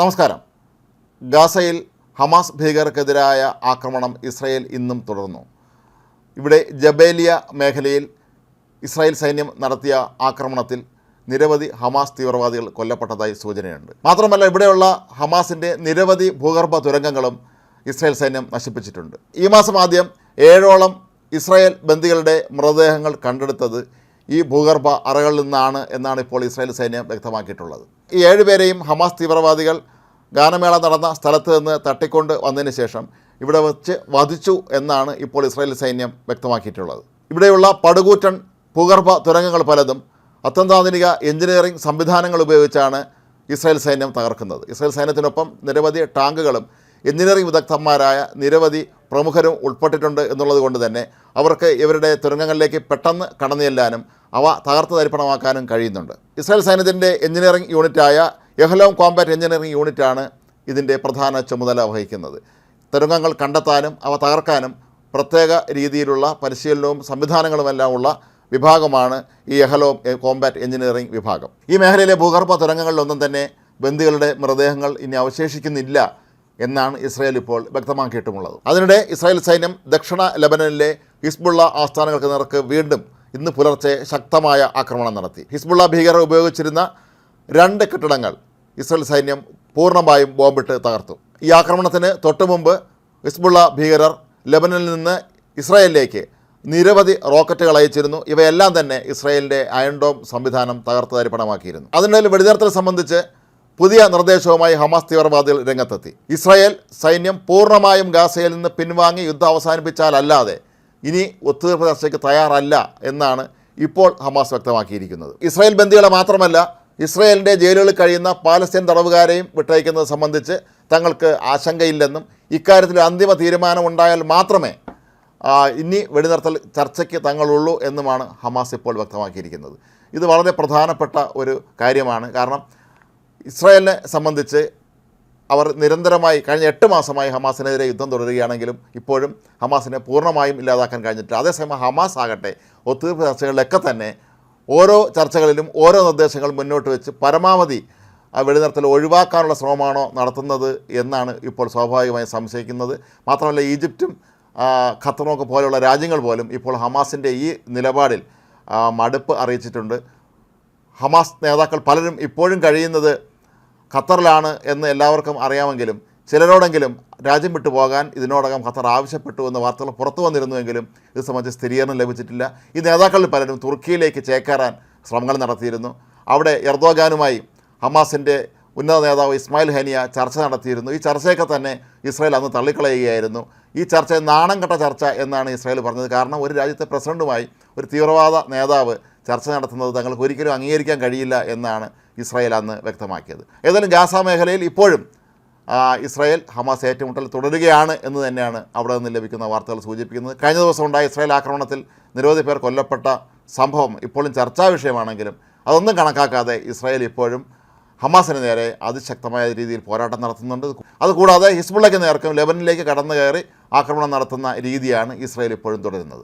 നമസ്കാരം. ഗാസയിൽ ഹമാസ് ഭീകരർക്കെതിരായ ആക്രമണം ഇസ്രായേൽ ഇന്നും തുടർന്നു. ഇവിടെ ജബേലിയ മേഖലയിൽ ഇസ്രായേൽ സൈന്യം നടത്തിയ ആക്രമണത്തിൽ നിരവധി ഹമാസ് തീവ്രവാദികൾ കൊല്ലപ്പെട്ടതായി സൂചനയുണ്ട്. മാത്രമല്ല ഇവിടെയുള്ള ഹമാസിന്റെ നിരവധി ഭൂഗർഭ തുരങ്കങ്ങളും ഇസ്രായേൽ സൈന്യം നശിപ്പിച്ചിട്ടുണ്ട്. ഈ മാസം ആദ്യം ഏഴോളം ഇസ്രായേൽ ബന്ദികളുടെ മൃതദേഹങ്ങൾ കണ്ടെടുത്തത് ഈ ഭൂഗർഭ അറകളിൽ നിന്നാണ് എന്നാണ് ഇപ്പോൾ ഇസ്രായേൽ സൈന്യം വ്യക്തമാക്കിയിട്ടുള്ളത്. ഈ ഏഴുപേരെയും ഹമാസ് തീവ്രവാദികൾ ഗാനമേള നടന്ന സ്ഥലത്ത് നിന്ന് തട്ടിക്കൊണ്ട് വന്നതിന് ശേഷം ഇവിടെ വച്ച് വധിച്ചു എന്നാണ് ഇപ്പോൾ ഇസ്രായേൽ സൈന്യം വ്യക്തമാക്കിയിട്ടുള്ളത്. ഇവിടെയുള്ള പടുകൂറ്റൻ ഭൂഗർഭ തുരങ്കങ്ങൾ പലതും അത്യന്താധുനിക എഞ്ചിനീയറിംഗ് സംവിധാനങ്ങൾ ഉപയോഗിച്ചാണ് ഇസ്രായേൽ സൈന്യം തകർക്കുന്നത്. ഇസ്രായേൽ സൈന്യത്തിനൊപ്പം നിരവധി ടാങ്കുകളും എഞ്ചിനീയറിംഗ് വിദഗ്ധന്മാരായ നിരവധി പ്രമുഖരും ഉൾപ്പെട്ടിട്ടുണ്ട് എന്നുള്ളത് കൊണ്ട് തന്നെ അവർക്ക് ഇവരുടെ തുരങ്കങ്ങളിലേക്ക് പെട്ടെന്ന് കടന്നു ചെല്ലാനും അവ തകർത്ത് തരിപ്പണമാക്കാനും കഴിയുന്നുണ്ട്. ഇസ്രായേൽ സൈന്യത്തിന്റെ എഞ്ചിനീയറിംഗ് യൂണിറ്റായ യഹ്ലോം കോമ്പാറ്റ് എഞ്ചിനീയറിംഗ് യൂണിറ്റാണ് ഇതിന്റെ പ്രധാന ചുമതല വഹിക്കുന്നത്. തുരങ്കങ്ങൾ കണ്ടെത്താനും അവ തകർക്കാനും പ്രത്യേക രീതിയിലുള്ള പരിശീലനവും സംവിധാനങ്ങളുമെല്ലാം ഉള്ള വിഭാഗമാണ് ഈ എഹലോം കോമ്പാറ്റ് എഞ്ചിനീയറിംഗ് വിഭാഗം. ഈ മേഖലയിലെ ഭൂഗർഭ തുരങ്കങ്ങളിലൊന്നും തന്നെ ബന്ദികളുടെ മൃതദേഹങ്ങൾ ഇനി അവശേഷിക്കുന്നില്ല എന്നാണ് ഇസ്രായേൽ ഇപ്പോൾ വ്യക്തമാക്കിയിട്ടുമുള്ളത്. അതിനിടെ ഇസ്രായേൽ സൈന്യം ദക്ഷിണ ലെബനനിലെ ഹിസ്ബുള്ള ആസ്ഥാനങ്ങൾക്ക് നേർക്ക് വീണ്ടും ഇന്ന് പുലർച്ചെ ശക്തമായ ആക്രമണം നടത്തി. ഹിസ്ബുള്ള ഭീകരർ ഉപയോഗിച്ചിരുന്ന രണ്ട് കെട്ടിടങ്ങൾ ഇസ്രായേൽ സൈന്യം പൂർണമായും ബോംബിട്ട് തകർത്തു. ഈ ആക്രമണത്തിന് തൊട്ടുമുമ്പ് ഹിസ്ബുള്ള ഭീകരർ ലെബനനിൽ നിന്ന് ഇസ്രായേലിലേക്ക് നിരവധി റോക്കറ്റുകൾ അയച്ചിരുന്നു. ഇവയെല്ലാം തന്നെ ഇസ്രായേലിന്റെ അയൺഡോം സംവിധാനം തകർത്ത് തരിപ്പണമാക്കിയിരുന്നു അതിനിടയിൽ വെടിനിർത്തൽ സംബന്ധിച്ച് പുതിയ നിർദ്ദേശവുമായി ഹമാസ് തീവ്രവാദികൾ രംഗത്തെത്തി. ഇസ്രായേൽ സൈന്യം പൂർണമായും ഗാസയിൽ നിന്ന് പിൻവാങ്ങി യുദ്ധം അവസാനിപ്പിച്ചാലല്ലാതെ ഇനി ഒത്തുതീർപ്പ് ചർച്ചയ്ക്ക് തയ്യാറല്ല എന്നാണ് ഇപ്പോൾ ഹമാസ് വ്യക്തമാക്കിയിരിക്കുന്നത്. ഇസ്രായേൽ ബന്ദികളെ മാത്രമല്ല ഇസ്രായേലിന്റെ ജയിലുകളിൽ കഴിയുന്ന പാലസ്തീൻ തടവുകാരെയും വിട്ടയക്കുന്നത് സംബന്ധിച്ച് തങ്ങൾക്ക് ആശങ്കയില്ലെന്നും ഇക്കാര്യത്തിൽ അന്തിമ തീരുമാനം ഉണ്ടായാൽ മാത്രമേ ഇനി വെടിനിർത്തൽ ചർച്ചയ്ക്ക് തങ്ങളുള്ളൂ എന്നുമാണ് ഹമാസ് ഇപ്പോൾ വ്യക്തമാക്കിയിരിക്കുന്നത്. ഇത് വളരെ പ്രധാനപ്പെട്ട ഒരു കാര്യമാണ്. കാരണം ഇസ്രായേലിനെ സംബന്ധിച്ച് അവർ നിരന്തരമായി കഴിഞ്ഞ എട്ട് മാസമായി ഹമാസിനെതിരെ യുദ്ധം തുടരുകയാണെങ്കിലും ഇപ്പോഴും ഹമാസിനെ പൂർണമായും ഇല്ലാതാക്കാൻ കഴിഞ്ഞിട്ടില്ല. അതേസമയം ഹമാസ് ആകട്ടെ ഒത്തുതീർപ്പ് ചർച്ചകളിലൊക്കെ തന്നെ ഓരോ ചർച്ചകളിലും ഓരോ നിർദ്ദേശങ്ങൾ മുന്നോട്ട് വെച്ച് പരമാവധി ആ വെടിനിർത്തൽ ഒഴിവാക്കാനുള്ള ശ്രമമാണോ നടത്തുന്നത് എന്നാണ് ഇപ്പോൾ സ്വാഭാവികമായി സംശയിക്കുന്നത്. മാത്രമല്ല ഈജിപ്തും ഖത്തറുമൊക്കെ പോലെയുള്ള രാജ്യങ്ങൾ പോലും ഇപ്പോൾ ഹമാസിന്റെ ഈ നിലപാടിൽ മടുപ്പ് അറിയിച്ചിട്ടുണ്ട്. ഹമാസ് നേതാക്കൾ പലരും ഇപ്പോഴും കഴിയുന്നത് ഖത്തറിലാണ് എന്ന് എല്ലാവർക്കും അറിയാമെങ്കിലും ചിലരോടെങ്കിലും രാജ്യം വിട്ടു പോകാൻ ഇതിനോടകം ഖത്തർ ആവശ്യപ്പെട്ടു എന്ന വാർത്തകൾ പുറത്തു വന്നിരുന്നുവെങ്കിലും ഇത് സംബന്ധിച്ച് സ്ഥിരീകരണം ലഭിച്ചിട്ടില്ല. ഈ നേതാക്കളിൽ പലരും തുർക്കിയിലേക്ക് ചേക്കേറാൻ ശ്രമങ്ങൾ നടത്തിയിരുന്നു. അവിടെ എർദോഗാനുമായി ഹമാസിന്റെ ഉന്നത നേതാവ് ഇസ്മായിൽ ഹനിയ ചർച്ച നടത്തിയിരുന്നു. ഈ ചർച്ചയൊക്കെ തന്നെ ഇസ്രായേൽ അന്ന് തള്ളിക്കളയുകയായിരുന്നു. ഈ ചർച്ച നാണം കെട്ട ചർച്ച എന്നാണ് ഇസ്രായേൽ പറഞ്ഞത്. കാരണം ഒരു രാജ്യത്തെ പ്രസിഡന്റുമായി ഒരു തീവ്രവാദ നേതാവ് ചർച്ച നടത്തുന്നത് തങ്ങൾക്ക് ഒരിക്കലും അംഗീകരിക്കാൻ കഴിയില്ല എന്നാണ് ഇസ്രായേൽ അന്ന് വ്യക്തമാക്കിയത്. ഏതായാലും ഗാസ മേഖലയിൽ ഇപ്പോഴും ഇസ്രായേൽ ഹമാസ് ഏറ്റുമുട്ടൽ തുടരുകയാണ് എന്ന് തന്നെയാണ് അവിടെ നിന്ന് ലഭിക്കുന്ന വാർത്തകൾ സൂചിപ്പിക്കുന്നത്. കഴിഞ്ഞ ദിവസം ഉണ്ടായ ഇസ്രായേൽ ആക്രമണത്തിൽ നിരവധി പേർ കൊല്ലപ്പെട്ട സംഭവം ഇപ്പോഴും ചർച്ചാ വിഷയമാണെങ്കിലും അതൊന്നും കണക്കാക്കാതെ ഇസ്രായേൽ ഇപ്പോഴും ഹമാസിന് നേരെ അതിശക്തമായ രീതിയിൽ പോരാട്ടം നടത്തുന്നുണ്ട്. അതുകൂടാതെ ഹിസ്ബുള്ളയ്ക്ക് നേർക്കും ലെബനിലേക്ക് കടന്നു കയറി ആക്രമണം നടത്തുന്ന രീതിയാണ് ഇസ്രായേൽ ഇപ്പോഴും തുടരുന്നത്.